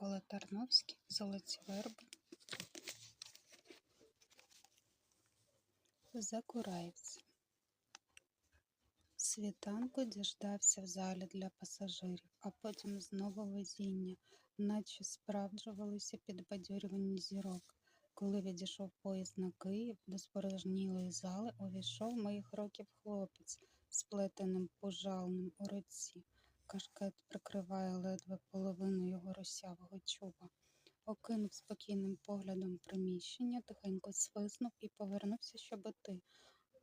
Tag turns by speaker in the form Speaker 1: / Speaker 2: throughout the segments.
Speaker 1: Микола Тарновський, Золоті верби. Закураївці. Світанку діждався в залі для пасажирів, а потім знову везіння, наче справджувалися підбадьорювані зірок. Коли відійшов поїзд на Київ, до спорожнілої зали увійшов моїх років хлопець з плетеним пожалним у руці. Кашкет прикриває ледве половину його русявого чуба. Окинув спокійним поглядом приміщення, тихенько свиснув і повернувся, щоб іти.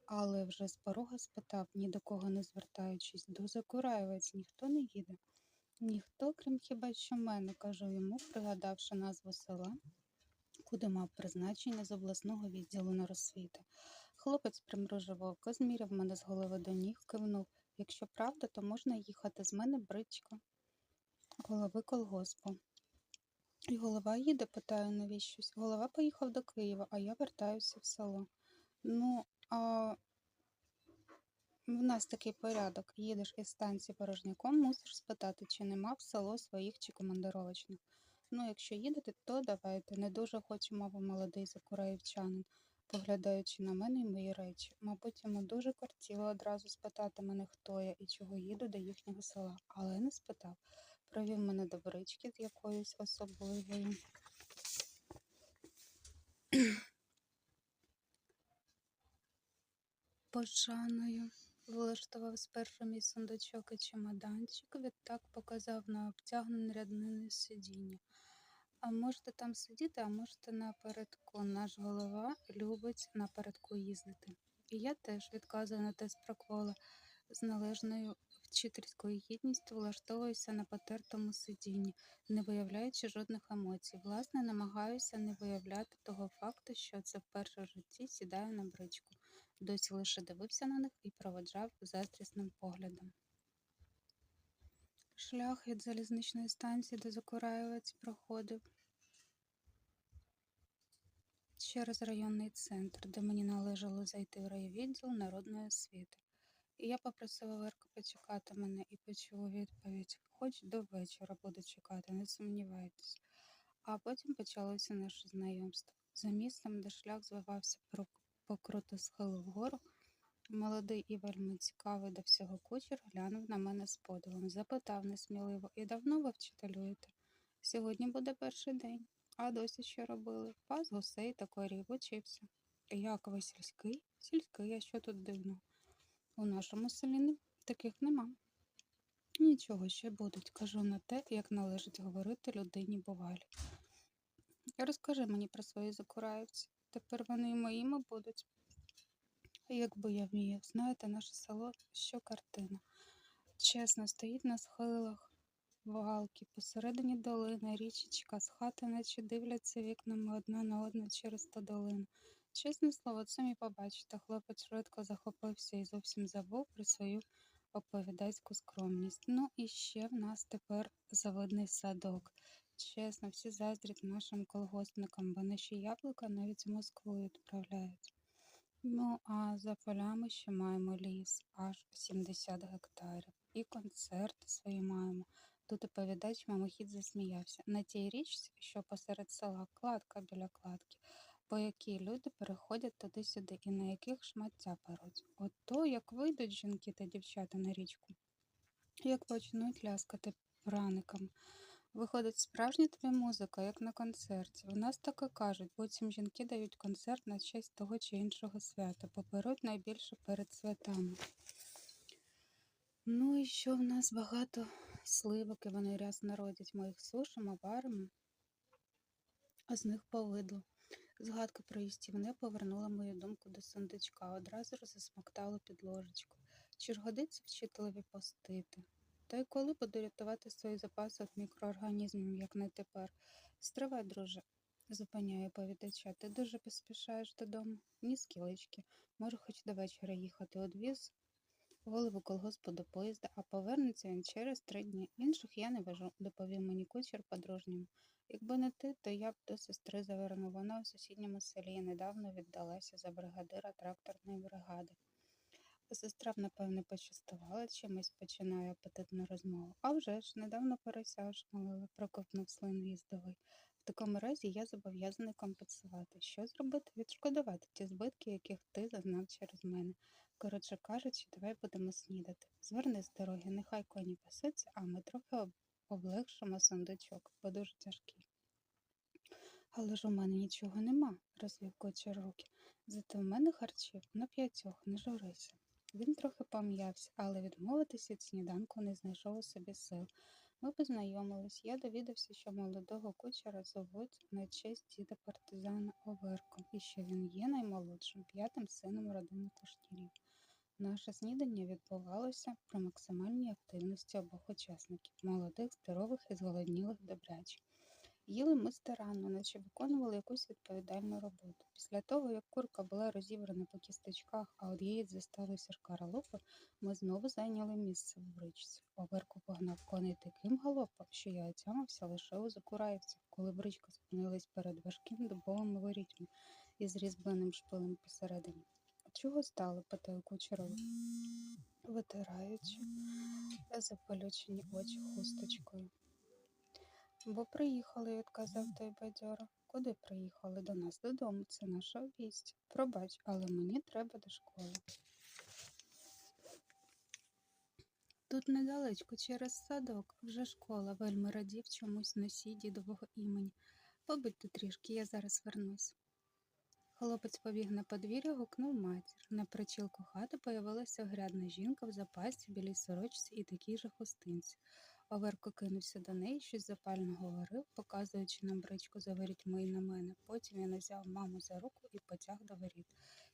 Speaker 1: Але вже з порога спитав, ні до кого не звертаючись, до Закураєвець ніхто не їде. Ніхто, крім хіба що мене, кажу йому, пригадавши назву села, куди мав призначення з обласного відділу на розсвіти. Хлопець примружив око, зміряв мене з голови до ніг, кивнув. Якщо правда, то можна їхати з мене бричка. Голови колгоспу. І голова їде, питаю навіщось. Голова поїхав до Києва, а я вертаюся в село. Ну, а в нас такий порядок. Їдеш із станції порожняком, мусиш спитати, чи нема в село своїх чи командировочних. Ну, якщо їдете, то давайте. Не дуже хоче, мовив молодий закураївчанин, поглядаючи на мене і мої речі. Мабуть, йому дуже кортіло одразу спитати мене, хто я і чого їду до їхнього села, але не спитав. Провів мене до брички з якоюсь особливою. Пошаною влаштував спершу мій сундучок і чемоданчик, відтак показав на обтягнене ряднини сидіння. Можете там сидіти, а можете напередку. Наш голова любить напередку їздити. І я теж відказую на те спроквола з належною вчительською гідністю влаштовуюся на потертому сидінні, не виявляючи жодних емоцій. Власне, намагаюся не виявляти того факту, що це вперше в житті сідаю на бричку. Досі лише дивився на них і проводжав заздрісним поглядом. Шлях від залізничної станції до Закураєвець проходив через районний центр, де мені належало зайти в райвідділ народної освіти. І я попросив Оверка почекати мене і почув відповідь, хоч до вечора буду чекати, не сумнівайтесь. А потім почалося наше знайомство. За містом, де шлях звивався по круто схилу вгору, молодий і вельми цікавий до всього кучер глянув на мене з подивом, запитав несміливо, і давно ви вчителюєте? Сьогодні буде перший день. А досі що робили? Пас гусей та корів учився. Як ви сільський? Сільський, а що тут дивно? У нашому селі таких нема. Нічого ще будуть, кажу на те, як належить говорити людині бувалі. Розкажи мені про свої закураївці. Тепер вони моїми будуть. Якби я вміяв, знаєте, наше село що картина. Чесно, стоїть на схилах валки, посередині долини, річечка, з хати, наче дивляться вікнами одна на одну через ту долину. Чесне слово, це мій побачите. Хлопець швидко захопився і зовсім забув про свою оповідацьку скромність. Ну і ще в нас тепер заводний садок. Чесно, всі заздрять нашим колгоспникам, бо наші яблука навіть в Москву відправляють. Ну, а за полями ще маємо ліс, аж 70 гектарів. І концерти свої маємо. Тут оповідач мимохідь засміявся. На тій річці, що посеред села, кладка біля кладки, по якій люди переходять туди-сюди і на яких шмаття перуть. Ото як вийдуть жінки та дівчата на річку, як почнуть ляскати праниками. Виходить справжня тобі музика, як на концерті. У нас так і кажуть, потім жінки дають концерт на честь того чи іншого свята, поберуть найбільше перед святами. Ну і що в нас багато сливок, і вони рясно родять. Ми їх сушимо, варимо, а з них повидло. Згадка про їстівне повернула мою думку до сундучка, одразу ж засмоктало під ложечку. Чи ж годиться вчителеві постити? Та й коли буду рятувати свої запаси від мікроорганізмів, як не тепер. Стривай, друже, зупиняє повідача. Ти дуже поспішаєш додому. Ні скілечки. Може, хоч до вечора їхати. Одвіз голову колгоспу до поїзда, а повернеться він через три дні. Інших я не вожу, доповів мені кучер по-дружньому. Якби не ти, то я б до сестри завернув. Вона у сусідньому селі недавно віддалася за бригадира тракторної бригади. Сестра, напевне, почастувала чимось, починає апетитну розмову. А вже ж, недавно порося ошмалила, проковтнув слин їздовий. В такому разі я зобов'язаний компенсувати. Що зробити? Відшкодувати ті збитки, яких ти зазнав через мене. Коротше кажучи, давай будемо снідати. Зверни з дороги, нехай коні пасуться, а ми трохи облегшимо сундучок, бо дуже тяжкий. Але ж у мене нічого нема, розвів кочер руки. Зате в мене харчів на п'ятьох, не журися. Він трохи пом'явся, але відмовитися від сніданку не знайшов у собі сил. Ми познайомились. Я довідався, що молодого кучера зовуть на честь діда партизана Оверко, і що він є наймолодшим п'ятим сином родини Кушнірів. Наше снідання відбувалося при максимальній активності обох учасників молодих, здорових і зголоднілих добрячих. Їли ми старанно, наче виконували якусь відповідальну роботу. Після того, як курка була розібрана по кісточках, а от яєць зосталися шкаралупи, ми знову зайняли місце в бричці. Оверко погнав коней таким галопом, що я отямився лише у Закураївцях, коли бричка спинилась перед важким дубовим ворітьми із різьбленим шпилем посередині. Чого стало? питаю кучерова, витираючи запалючені очі хусточкою. Бо приїхали, відказав той бадьоро. Куди приїхали? До нас додому. Це наша обість. Пробач, але мені треба до школи. Тут недалечко через садок, вже школа, вельми радів чомусь носій дідового імені. Побудьте трішки, я зараз вернусь. Хлопець побіг на подвір'я, гукнув матір. На причілку хати появилася грядна жінка в запасі, білій сорочці і такій же хустинці. Оверко кинувся до неї, щось запально говорив, показуючи на бричку за ворітьми і на мене. Потім він узяв маму за руку і потяг до воріт.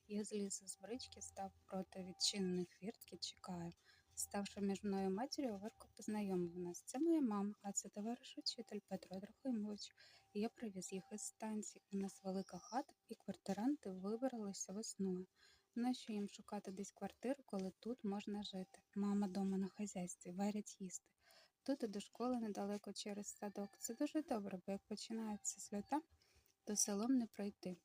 Speaker 1: Я зліз з брички, став проти відчинених хвіртки, чекаю. Ставши між мною матір'ю, Оверко познайомив нас. Це моя мама, а це товариш учитель Петро Трохимович. Я привіз їх із станції. У нас велика хата, і квартиранти вибралися весною. Нащо їм шукати десь квартиру, коли тут можна жити? Мама дома на хазяйстві, варять їсти. Тут і до школи недалеко через садок. Це дуже добре, бо як починаються свята, то селом не пройти.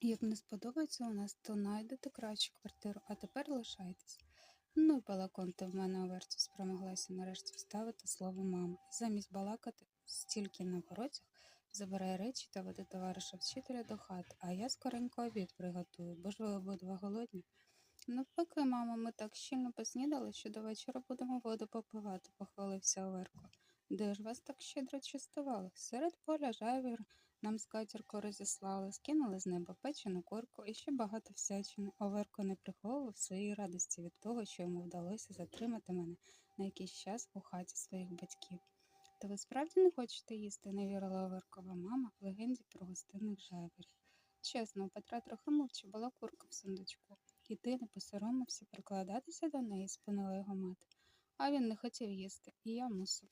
Speaker 1: Як не сподобається у нас, то найдете кращу квартиру, а тепер лишайтесь. Ну й балаконти в мене оверцю спромоглася нарешті вставити слово мама. Замість балакати стільки на воротях, забирає речі та веде товариша вчителя до хати, а я скоренько обід приготую, бо ж ви обидва голодні. Навпаки, мамо, ми так щільно поснідали, що до вечора будемо воду попивати, похвалився Оверко. Де ж вас так щедро частували? Серед поля жайвір нам скатірку розіслали, скинули з неба печену курку і ще багато всячини. Оверко не приховував своєї радості від того, що йому вдалося затримати мене на якийсь час у хаті своїх батьків. Та ви справді не хочете їсти, не вірила Оверкова мама в легенді про гостинних жайворів. Чесно, у Петра трохи мовча була курка в сундучку. І ти не посоромився прикладатися до неї, спинила його мати. А він не хотів їсти, і я мусив.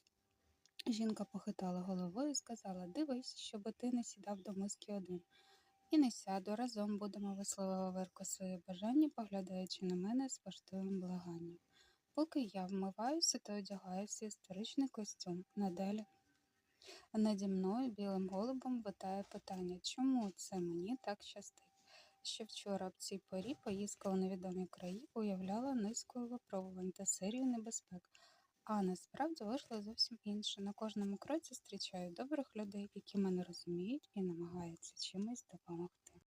Speaker 1: Жінка похитала головою і сказала Дивись, щоби ти не сідав до миски один. І не сяду, разом будемо, висловила Верко своє бажання, поглядаючи на мене з поштовим благанням. Поки я вмиваюся, то одягаюся історичний костюм. Надалі наді мною білим голубом витає питання, чому це мені так щастить? Ще вчора в цій порі поїздка у невідомі краї уявляла низкою випробувань та серію небезпек, а насправді вийшло зовсім інше. На кожному кроці зустрічаю добрих людей, які мене розуміють і намагаються чимось допомогти.